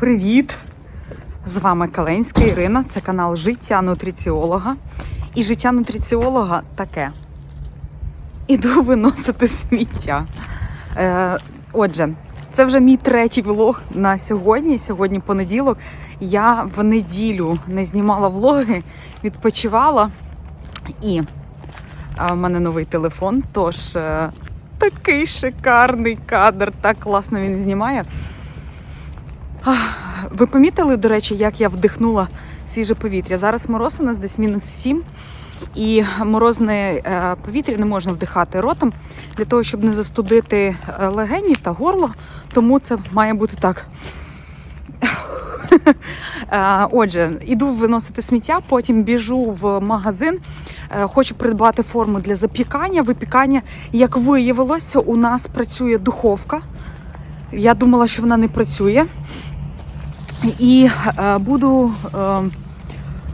Привіт! З вами Каленська Ірина. Це канал Життя нутриціолога. І життя нутриціолога таке. Іду виносити сміття. Е, отже, це вже мій третій влог на сьогодні. Сьогодні понеділок. Я в неділю не знімала влоги, відпочивала. І в мене новий телефон, тож е, такий шикарний кадр, так класно він знімає. Ви помітили, до речі, як я вдихнула свіже повітря? Зараз мороз у нас десь мінус 7, і морозне е, повітря не можна вдихати ротом для того, щоб не застудити е, легені та горло. Тому це має бути так. Е, Отже, іду виносити сміття, потім біжу в магазин. Хочу придбати форму для запікання, випікання. Як виявилося, у нас працює духовка. Я думала, що вона не працює. І е, буду е,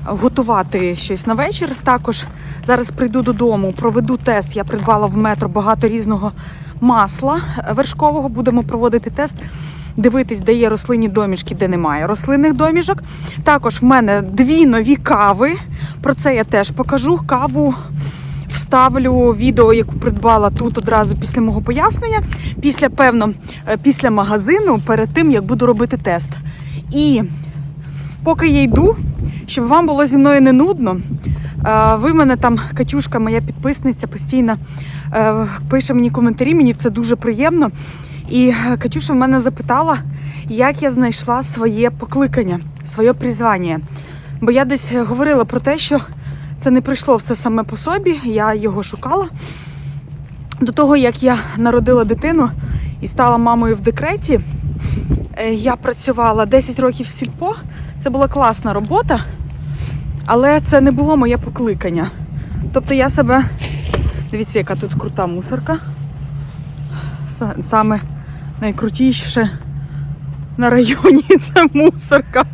готувати щось на вечір. Також зараз прийду додому, проведу тест. Я придбала в метро багато різного масла вершкового. Будемо проводити тест, дивитись, де є рослинні домішки, де немає рослинних домішок. Також в мене дві нові кави. Про це я теж покажу. Каву вставлю відео, яку придбала тут одразу після мого пояснення, після певно, е, після магазину, перед тим як буду робити тест. І поки я йду, щоб вам було зі мною не нудно. е, Ви мене там, Катюшка, моя підписниця, постійно е, пише мені коментарі, мені це дуже приємно. І е, Катюша в мене запитала, як я знайшла своє покликання, своє призвання. Бо я десь говорила про те, що це не прийшло все саме по собі, я його шукала. До того, як я народила дитину і стала мамою в декреті, я працювала 10 років в сільпо. Це була класна робота, але це не було моє покликання. Тобто я себе. Дивіться, яка тут крута мусорка. Саме найкрутіше на районі це мусорка.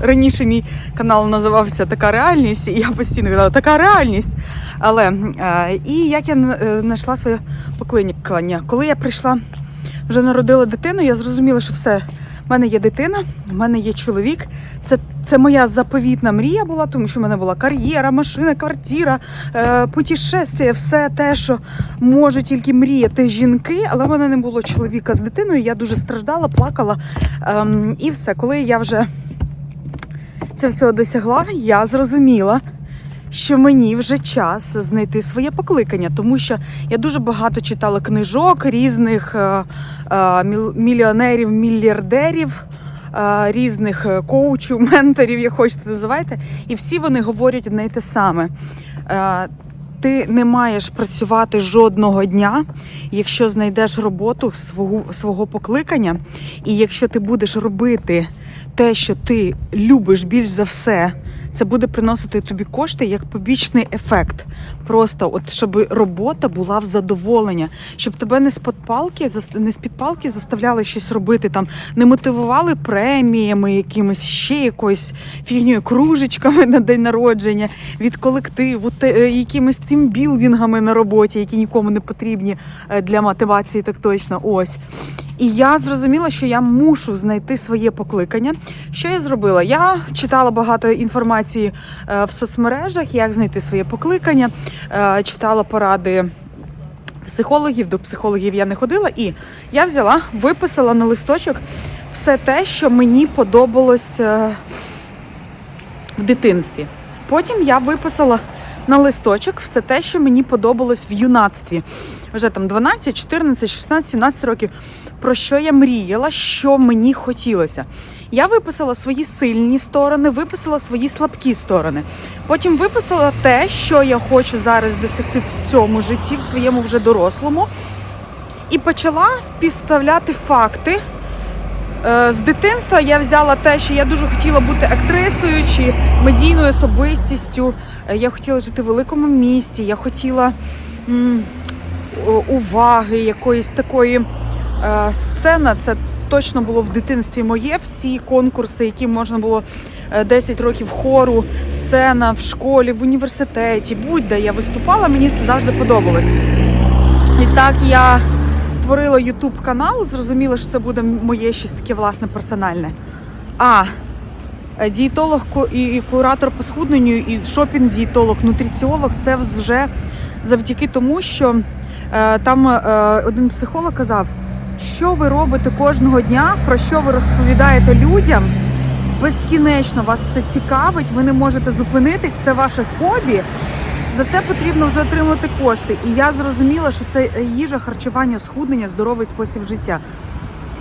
Раніше мій канал називався Така реальність, і я постійно казала, така реальність. Але е, і як я е, знайшла своє покликання. Коли я прийшла, вже народила дитину, я зрозуміла, що все, в мене є дитина, в мене є чоловік. Це, це моя заповітна мрія була, тому що в мене була кар'єра, машина, квартира, е, путешествия, все те, що можуть тільки мріяти жінки, але в мене не було чоловіка з дитиною. Я дуже страждала, плакала. Ем, і все, коли я вже цього всього досягла, я зрозуміла, що мені вже час знайти своє покликання, тому що я дуже багато читала книжок різних е, е, мільйонерів, мільярдерів. е, Різних е, коучів, менторів, як хочете називайте, і всі вони говорять одне й те саме. Е, Ти не маєш працювати жодного дня, якщо знайдеш роботу свого, свого покликання, і якщо ти будеш робити те, що ти любиш більш за все, це буде приносити тобі кошти як побічний ефект. Просто от щоб робота була в задоволення, щоб тебе не з-під палки, зас- не з-під палки заставляли щось робити, там не мотивували преміями, якимось ще якоюсь фігньою, кружечками на день народження від колективу, те- е, якимись тімбілдингами на роботі, які нікому не потрібні е, для мотивації, так точно. Ось. І я зрозуміла, що я мушу знайти своє покликання. Що я зробила? Я читала багато інформації е, в соцмережах, як знайти своє покликання, е, читала поради. Психологів до психологів я не ходила, і я взяла, виписала на листочок все те, що мені подобалось е, в дитинстві. Потім я виписала на листочок все те, що мені подобалось в юнацтві. Вже там 12, 14, 16, 17 років. Про що я мріяла, що мені хотілося. Я виписала свої сильні сторони, виписала свої слабкі сторони. Потім виписала те, що я хочу зараз досягти в цьому житті, в своєму вже дорослому. І почала співставляти факти. Е, З дитинства я взяла те, що я дуже хотіла бути актрисою чи медійною особистістю. Е, Я хотіла жити в великому місті, я хотіла уваги, якоїсь такої е, сцена. Це точно було в дитинстві моє. Всі конкурси, які можна було е, 10 років хору, сцена в школі, в університеті, будь-де я виступала, мені це завжди подобалось. І так я створила YouTube канал, зрозуміла, що це буде моє щось таке власне персональне. А е, дієтолог і і куратор по схудненню, і шопінг-дієтолог, нутриціолог це вже завдяки тому, що е, там е, один психолог казав, що ви робите кожного дня, про що ви розповідаєте людям. Безкінечно вас це цікавить, ви не можете зупинитись, це ваше хобі. За це потрібно вже отримати кошти. І я зрозуміла, що це їжа, харчування, схуднення, здоровий спосіб життя.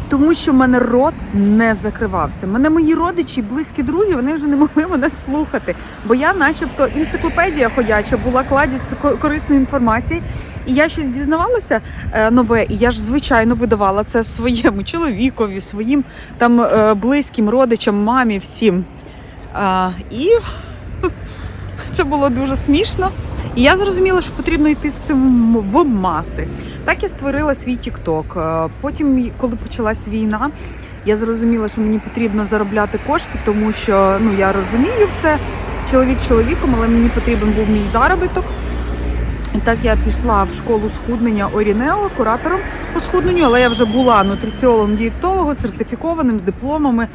Тому що в мене рот не закривався. Мене мої родичі, близькі друзі, вони вже не могли мене слухати. Бо я, начебто, енциклопедія ходяча, була кладість корисної інформації. І я щось дізнавалася е, нове, і я ж звичайно видавала це своєму чоловікові, своїм там е, близьким родичам, мамі, всім. А, і це було дуже смішно. І я зрозуміла, що потрібно йти з цим в маси. Так я створила свій TikTok. Е, Потім, коли почалась війна, я зрозуміла, що мені потрібно заробляти кошти, тому що ну я розумію все. Чоловік чоловіком, але мені потрібен був мій заробіток. І так я пішла в школу схуднення Орінео, куратором по схудненню, але я вже була нутриціологом дієтологом сертифікованим з дипломами,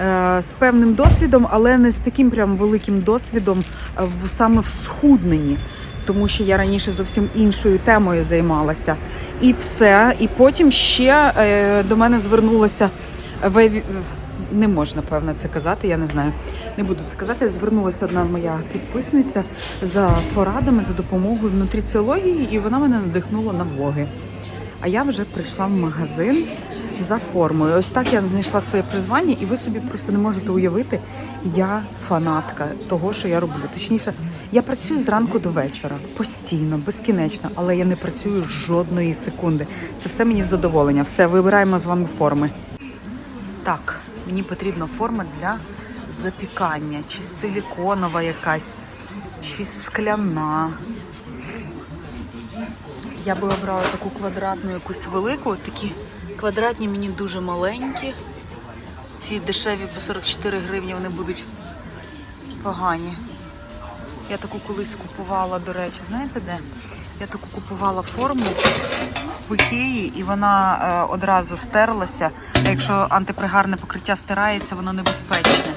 е, з певним досвідом, але не з таким прям великим досвідом е, саме в схудненні. Тому що я раніше зовсім іншою темою займалася. І все. І потім ще е, до мене звернулася Веві- не можна, певно, це казати, я не знаю. Не буду це казати. Звернулася одна моя підписниця за порадами, за допомогою в нутриціології, і вона мене надихнула на влоги. А я вже прийшла в магазин за формою. Ось так я знайшла своє призвання, і ви собі просто не можете уявити. Я фанатка того, що я роблю. Точніше, я працюю зранку до вечора постійно, безкінечно, але я не працюю жодної секунди. Це все мені в задоволення. Все, вибираємо з вами форми. Так, мені потрібна форма для запікання, чи силіконова якась, чи скляна. Я би обрала таку квадратну якусь велику, такі квадратні мені дуже маленькі. Ці дешеві по 44 гривні вони будуть погані. Я таку колись купувала, до речі, знаєте де? Я таку купувала форму в Ікеї, і вона е, одразу стерлася. А якщо антипригарне покриття стирається, воно небезпечне.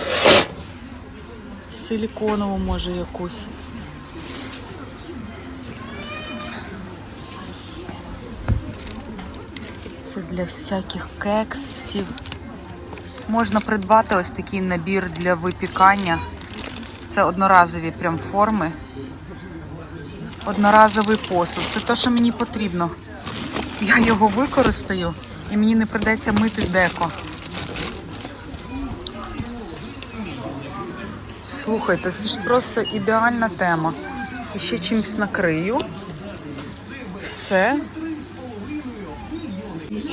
Силіконову може якусь. Це для всяких кексів. Можна придбати ось такий набір для випікання. Це одноразові прям форми. Одноразовий посуд. Це те, що мені потрібно. Я його використаю і мені не придеться мити деко. Слухайте, це ж просто ідеальна тема. І ще чимось накрию. Все.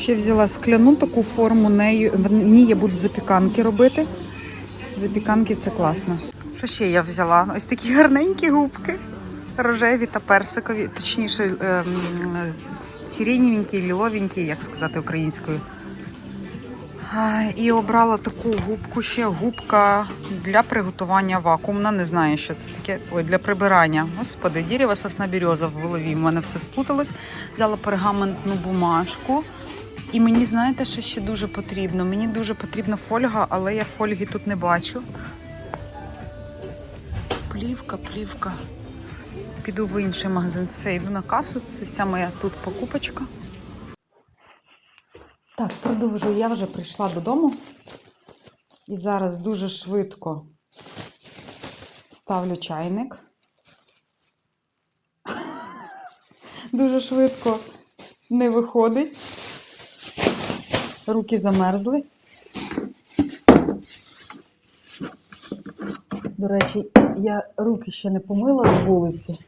Ще взяла скляну таку форму, нею, в ній я буду запіканки робити. Запіканки це класно. Що ще я взяла? Ось такі гарненькі губки. Рожеві та персикові, точніше, ем, е, ліловенькі, як сказати українською. І обрала таку губку ще губка для приготування вакуумна. Не знаю, що це таке. Ой, для прибирання. Господи, дерево сосна береза в голові. У мене все сплуталось. Взяла пергаментну бумажку. І мені, знаєте, що ще дуже потрібно? Мені дуже потрібна фольга, але я фольги тут не бачу. Плівка, плівка. Піду в інший магазин. Все, йду на касу. Це вся моя тут покупочка. Так, продовжую. Я вже прийшла додому. І зараз дуже швидко ставлю чайник. Дуже швидко не виходить. Руки замерзли. До речі, я руки ще не помила з вулиці.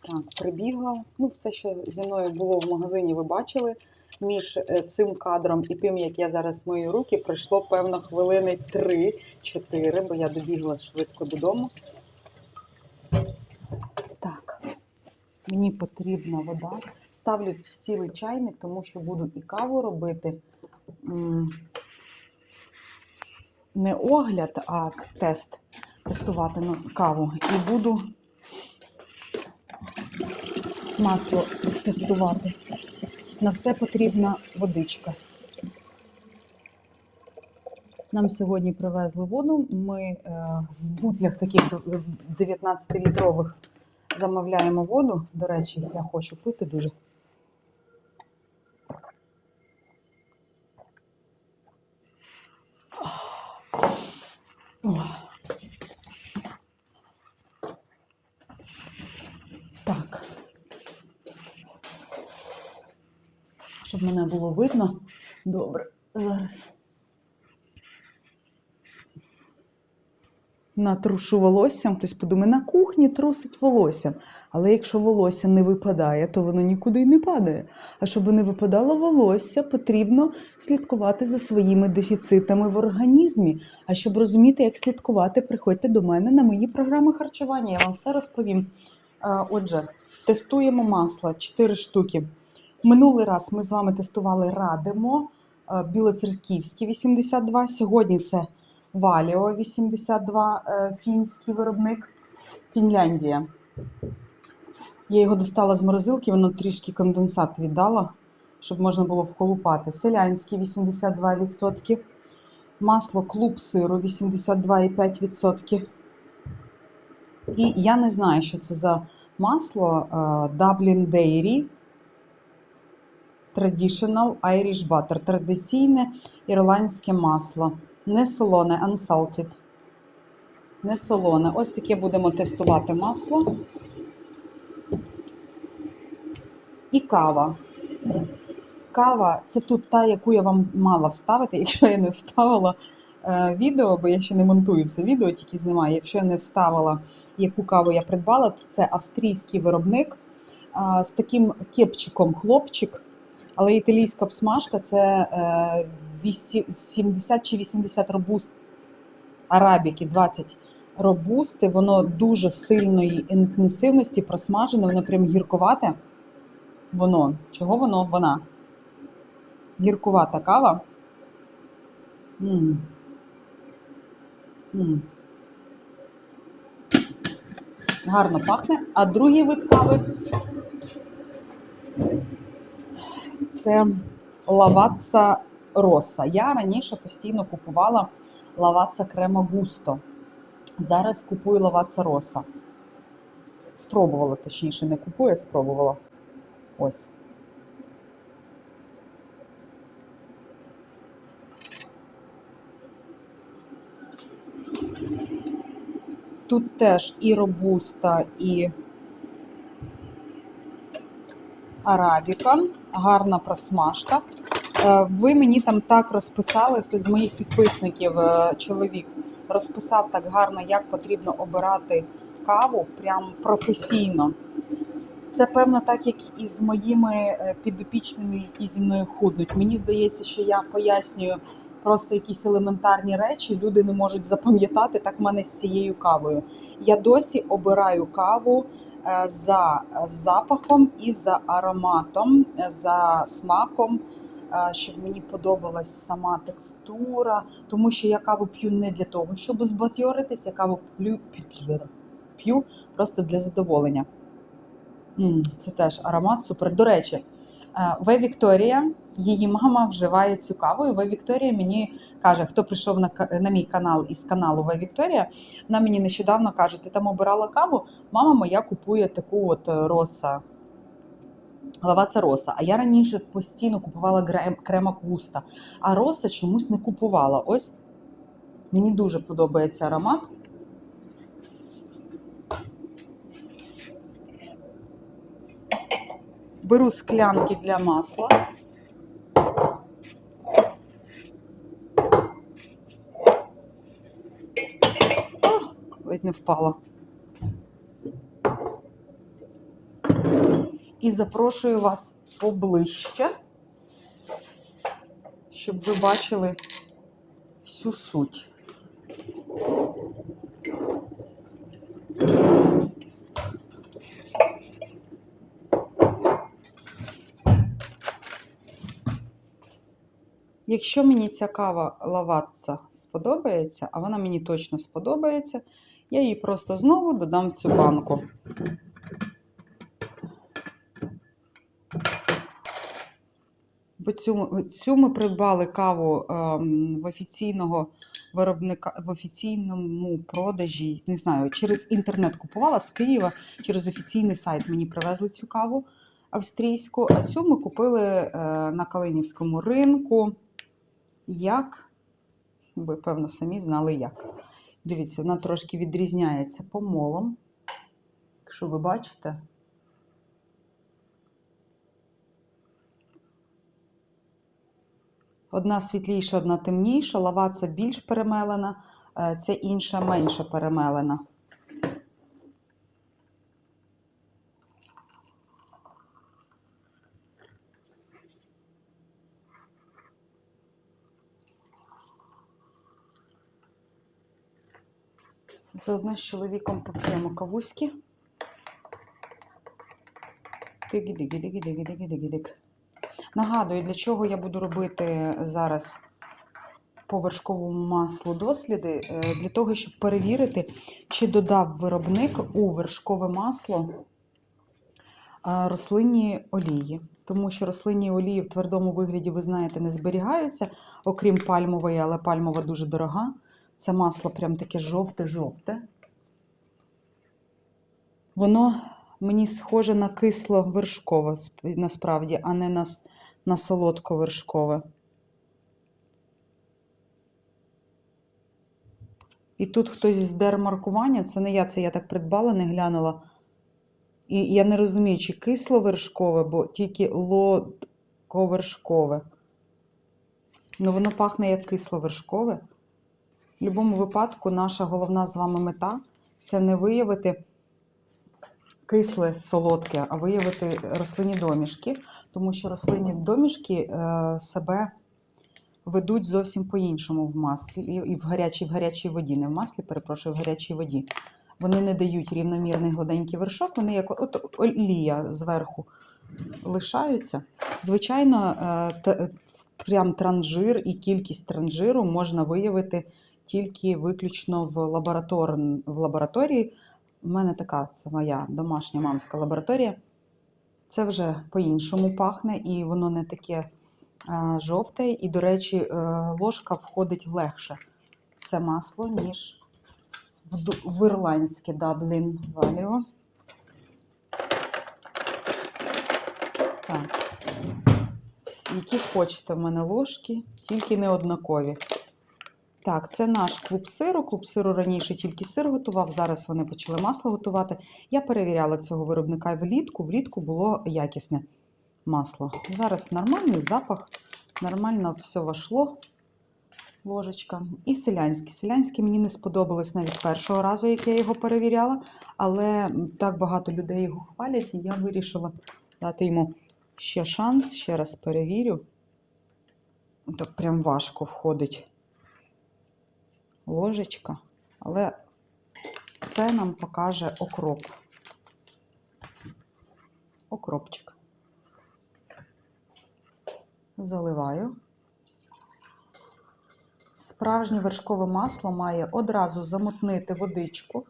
Так, прибігла. Ну, все, що зі мною було в магазині, ви бачили. Між е, цим кадром і тим, як я зараз мою руки, пройшло певно хвилини 3-4, бо я добігла швидко додому. Так, мені потрібна вода. Ставлю цілий чайник, тому що буду і каву робити. Не огляд, а тест тестувати на каву. І буду масло тестувати. На все потрібна водичка. Нам сьогодні привезли воду. Ми е, в бутлях таких 19-літрових замовляємо воду. До речі, я хочу пити дуже. Так. Щоб мене було видно. Добре, зараз. Натрушу волоссям, хтось подумає, на кухні трусить волоссям. Але якщо волосся не випадає, то воно нікуди й не падає. А щоб не випадало волосся, потрібно слідкувати за своїми дефіцитами в організмі. А щоб розуміти, як слідкувати, приходьте до мене на мої програми харчування. Я вам все розповім. Отже, тестуємо масло 4 штуки. Минулий раз ми з вами тестували Радимо Білоцерківське 82. Сьогодні це Валіо 82, е, фінський виробник, Фінляндія. Я його достала з морозилки, воно трішки конденсат віддала, щоб можна було вколупати. Селянський 82%. Масло клуб сиру 82,5%. І я не знаю, що це за масло е, Dublin Dairy Traditional Irish Butter. Традиційне ірландське масло. Не солоне, unsalted. Не солоне. Ось таке будемо тестувати масло. І кава. Кава це тут та, яку я вам мала вставити, якщо я не вставила е, відео, бо я ще не монтую це відео, тільки знімаю. Якщо я не вставила, яку каву я придбала, то це австрійський виробник е, з таким кепчиком хлопчик. Але італійська обсмажка це е, 70 чи 80 робуст арабіки, 20 робусти. Воно дуже сильної інтенсивності просмажене, воно прям гіркувате. Воно. Чого воно? Вона. Гіркувата кава. м м Гарно пахне. А другий вид кави це лаваца роса. Я раніше постійно купувала лаваца крема густо. Зараз купую лаваца роса. Спробувала, точніше, не купую, а спробувала. Ось. Тут теж і робуста, і арабіка, гарна просмажка. Е, Ви мені там так розписали, хтось з моїх підписників, е, чоловік, розписав так гарно, як потрібно обирати каву, прям професійно. Це певно так, як і з моїми е, підопічними, які зі мною худнуть. Мені здається, що я пояснюю просто якісь елементарні речі, люди не можуть запам'ятати так в мене з цією кавою. Я досі обираю каву за запахом і за ароматом, е, за смаком, е, щоб мені подобалась сама текстура, тому що я каву п'ю не для того, щоб збадьоритись, я каву п'ю, просто для задоволення. Це теж аромат супер. До речі, е, В Вікторія, її мама вживає цю каву. І В Вікторія мені каже, хто прийшов на, на мій канал із каналу В Вікторія, вона мені нещодавно каже, ти там обирала каву, мама моя купує таку от е, роса. Лаваца роса. А я раніше постійно купувала крема куста, а роса чомусь не купувала. Ось мені дуже подобається аромат. Беру склянки для масла. О, ледь не впала. І запрошую вас поближче, щоб ви бачили всю суть. Якщо мені ця кава лаватца сподобається, а вона мені точно сподобається, я її просто знову додам в цю банку. Бо цю, цю ми придбали каву ем, в офіційного виробника в офіційному продажі, не знаю, через інтернет купувала з Києва, через офіційний сайт мені привезли цю каву австрійську, а цю ми купили е, на Калинівському ринку. Як? Ви, певно, самі знали як. Дивіться, вона трошки відрізняється помолом. Якщо ви бачите. Одна світліша, одна темніша, лаваца більш перемелена, е, ця інша менше перемелена. Заодно з чоловіком поп'ємо кавуськи. Тигі-дигі-дигі-дигі-дигі-дигі-дик. Нагадую, для чого я буду робити зараз по вершковому маслу досліди, Е, для того, щоб перевірити, чи додав виробник у вершкове масло е, рослинні олії. Тому що рослинні олії в твердому вигляді, ви знаєте, не зберігаються, окрім пальмової, але пальмова дуже дорога. Це масло прям таке жовте-жовте. Воно мені схоже на кисло-вершкове насправді, а не на, на солодко-вершкове. І тут хтось здер маркування, це не я, це я так придбала, не глянула. І я не розумію, чи кисло-вершкове, бо тільки лодко-вершкове. Ну, воно пахне як кисло-вершкове. В будь-якому випадку наша головна з вами мета це не виявити кисле солодке, а виявити рослинні домішки, тому що рослинні домішки е, себе ведуть зовсім по-іншому в маслі і в гарячій, в гарячій воді, не в маслі, перепрошую, в гарячій воді. Вони не дають рівномірний гладенький вершок, вони як от олія зверху лишаються. Звичайно, е, прям транжир і кількість транжиру можна виявити тільки виключно в, лаборатор... в лабораторії. У мене така це моя домашня мамська лабораторія. Це вже по-іншому пахне, і воно не таке е, жовте. І, до речі, е, ложка входить легше це масло, ніж в ірландське Даблін Валіо. Так. Які хочете в мене ложки, тільки не однакові. Так, це наш клуб сиру. Клуб сиру раніше тільки сир готував, зараз вони почали масло готувати. Я перевіряла цього виробника влітку. Влітку було якісне масло. Зараз нормальний запах, нормально все вошло. Ложечка. І селянське. Селянське мені не сподобалось навіть першого разу, як я його перевіряла, але так багато людей його хвалять, і я вирішила дати йому ще шанс, ще раз перевірю. Так прям важко входить ложечка, але це нам покаже окроп. Окропчик. Заливаю. Справжнє вершкове масло має одразу замутнити водичку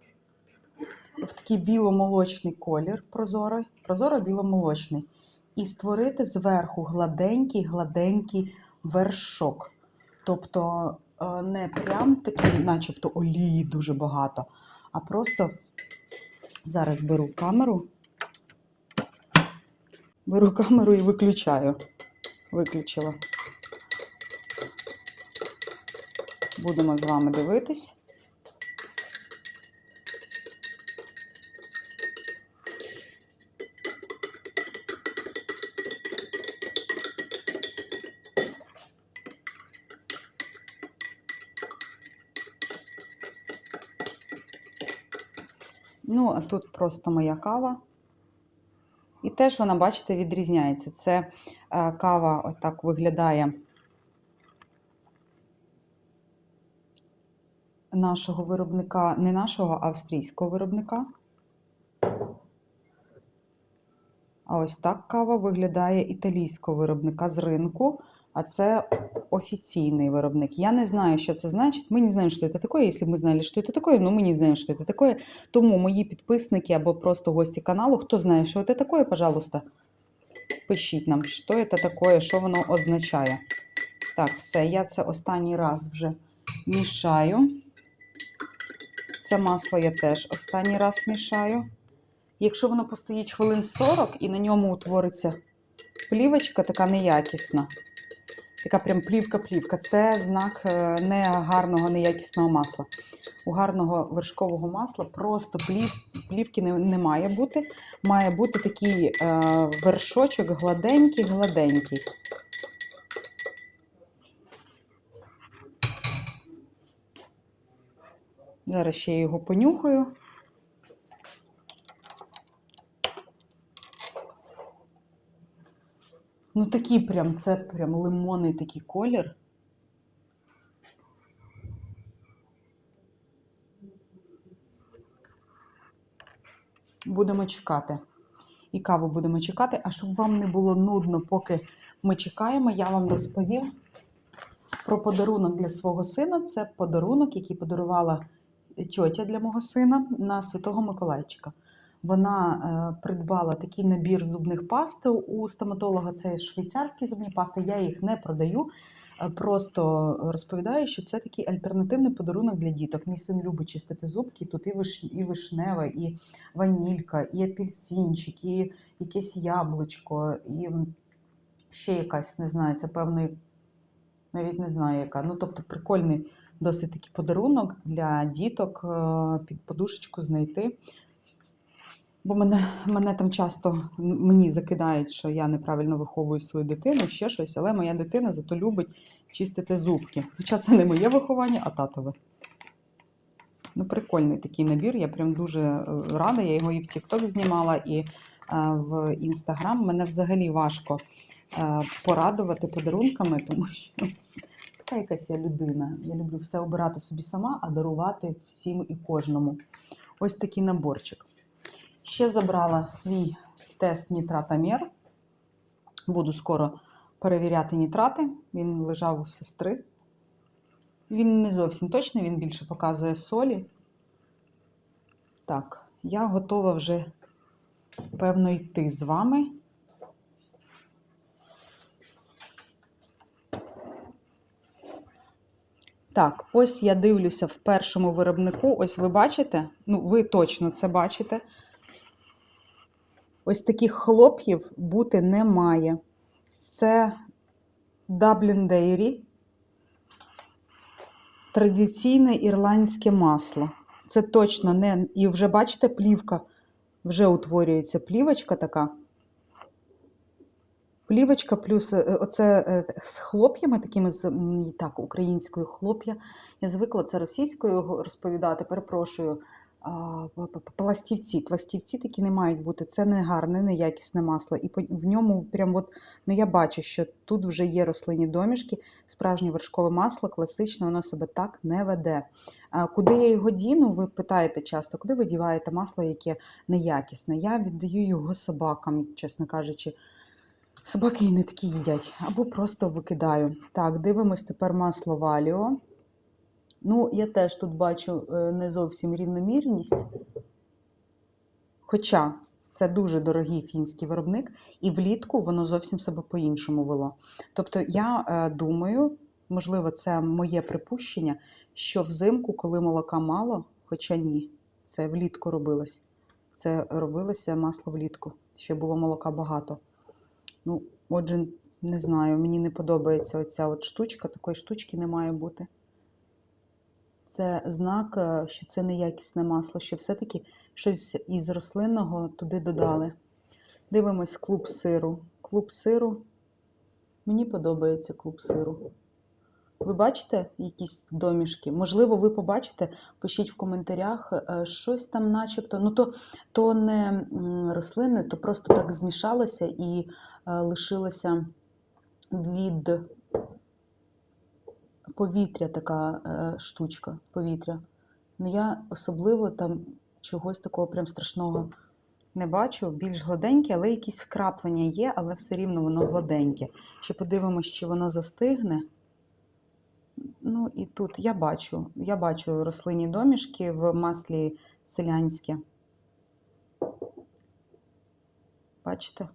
в такий біломолочний колір прозорий, прозоро-біломолочний, і створити зверху гладенький-гладенький вершок. Тобто не прям такий, начебто олії дуже багато, а просто зараз беру камеру, беру камеру і виключаю. Виключила. Будемо з вами дивитись. Тут просто моя кава. І теж вона, бачите, відрізняється. Це е, кава отак виглядає нашого виробника, не нашого, а австрійського виробника. А ось так кава виглядає італійського виробника з ринку, а це офіційний виробник. Я не знаю, що це значить. Ми не знаємо, що це таке. Якщо б ми знали, що це таке, ну ми не знаємо, що це таке. Тому мої підписники або просто гості каналу, хто знає, що це таке, пожалуйста, Пишіть нам, що це таке, що воно означає. Так, все, я це останній раз вже мішаю. Це масло я теж останній раз мішаю. Якщо воно постоїть хвилин 40 і на ньому утвориться плівочка, така неякісна, така прям плівка-плівка, це знак е, не гарного, неякісного масла. У гарного вершкового масла просто плів, плівки не, не має бути. Має бути такий е, вершочок гладенький-гладенький. Зараз ще його понюхаю. Ну, такий прям, це прям лимонний такий колір. Будемо чекати. І каву будемо чекати. А щоб вам не було нудно, поки ми чекаємо, я вам розповім про подарунок для свого сина. Це подарунок, який подарувала тьотя для мого сина на Святого Миколайчика. Вона е, придбала такий набір зубних паст у стоматолога. Це швейцарські зубні пасти. Я їх не продаю. е, Просто розповідаю, що це такий альтернативний подарунок для діток. Мій син любить чистити зубки. Тут і виш, і вишнева, і ванілька, і апельсинчик, і якесь яблучко, і ще якась, не знаю, це певний, навіть не знаю яка. Ну, тобто прикольний досить такий подарунок для діток е, під подушечку знайти. Бо мене, мене там часто мені закидають, що я неправильно виховую свою дитину, ще щось, але моя дитина зато любить чистити зубки. Хоча це не моє виховання, а татове. Ну, прикольний такий набір. Я прям дуже е, рада. Я його і в TikTok знімала, і е, в Instagram. Мене взагалі важко е, порадувати подарунками, тому що така якась я людина. Я люблю все обирати собі сама, а дарувати всім і кожному. Ось такий наборчик. Ще забрала свій тест нітратомер. Буду скоро перевіряти нітрати. Він лежав у сестри. Він не зовсім точний, він більше показує солі. Так, я готова вже, певно, йти з вами. Так, ось я дивлюся в першому виробнику. Ось ви бачите, ну, ви точно це бачите. Ось таких хлоп'їв бути не має. Це Dublin Dairy. Традиційне ірландське масло. Це точно не. І вже бачите, плівка. Вже утворюється плівочка така. Плівочка плюс е, оце е, з хлоп'ями, такими з так, українською хлоп'я. Я звикла це російською розповідати, перепрошую. Пластівці. Пластівці такі не мають бути. Це не гарне, не якісне масло. І в ньому прям от, ну я бачу, що тут вже є рослинні домішки, справжнє вершкове масло, класичне, воно себе так не веде. Куди я його діну? Ви питаєте часто, куди ви діваєте масло, яке неякісне? Я віддаю його собакам, чесно кажучи. Собаки і не такі їдять, або просто викидаю. Так, дивимось тепер масло валіо. Ну, я теж тут бачу е, не зовсім рівномірність. Хоча це дуже дорогий фінський виробник, і влітку воно зовсім себе по-іншому вело. Тобто, я е, думаю, можливо, це моє припущення, що взимку, коли молока мало, хоча ні, це влітку робилось. Це робилося масло влітку, ще було молока багато. Ну, отже, не знаю, мені не подобається оця от штучка, такої штучки не має бути. Це знак, е, що це неякісне масло, що все-таки щось із рослинного туди додали. Дивимось клуб сиру. Клуб сиру. Мені подобається клуб сиру. Ви бачите якісь домішки? Можливо, ви побачите, пишіть в коментарях е, щось там, начебто. Ну, то, то не рослини, то просто так змішалося і е, лишилося від повітря така е, штучка, повітря. Ну, я особливо там чогось такого прям страшного не бачу. Більш гладеньке, але якісь скраплення є, але все рівно воно гладеньке. Ще подивимось, чи воно застигне. Ну і тут я бачу, я бачу рослинні домішки в маслі селянське. Бачите?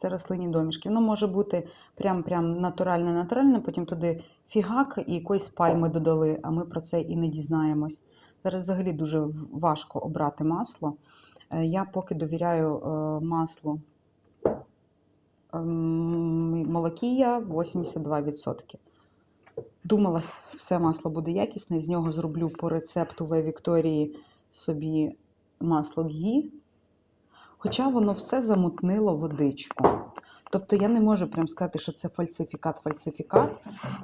Це рослинні домішки. Воно може бути прям прям натуральне, натуральне, потім туди фігак і якоїсь пальми додали, а ми про це і не дізнаємось. Зараз взагалі дуже важко обрати масло. Е, Я поки довіряю маслу ем, молокія 82%. Думала, все масло буде якісне, з нього зроблю по рецепту В Вікторії собі масло гі. Хоча воно все замутнило водичку. Тобто я не можу прям сказати, що це фальсифікат-фальсифікат,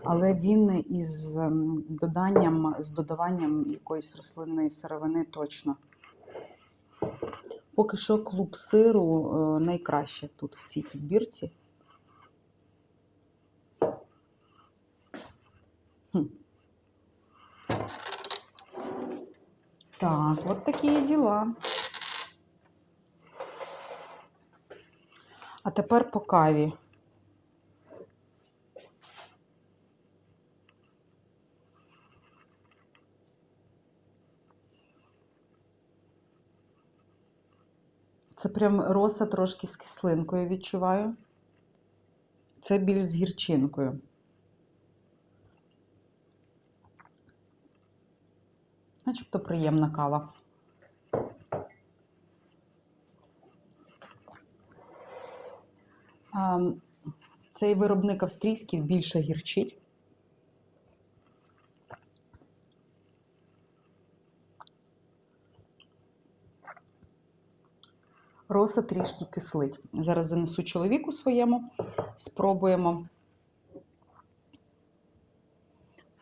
але він із ем, доданням, з додаванням якоїсь рослинної сировини точно. Поки що клуб сиру е, найкраще тут в цій підбірці. Так, от такі діла. А тепер по каві. Це прям роса трошки з кислинкою відчуваю. Це більш з гірчинкою. Начебто приємна кава. Цей виробник австрійський більше гірчить. Роса трішки кислить. Зараз занесу чоловіку своєму, спробуємо.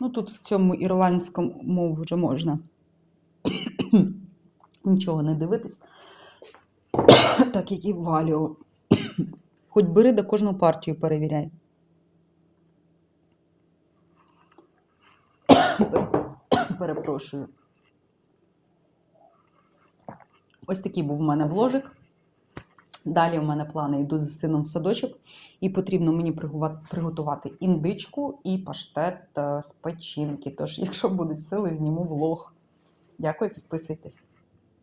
Ну, тут в цьому ірландському вже можна нічого не дивитись, так як і Валіо. Хоч бери до кожну партію перевіряй. Перепрошую. Ось такий був в мене вложик. Далі в мене плани йду з сином в садочок, і потрібно мені приготувати індичку і паштет е, з печінки. Тож, якщо будуть сили, зніму влог. Дякую, підписуйтесь.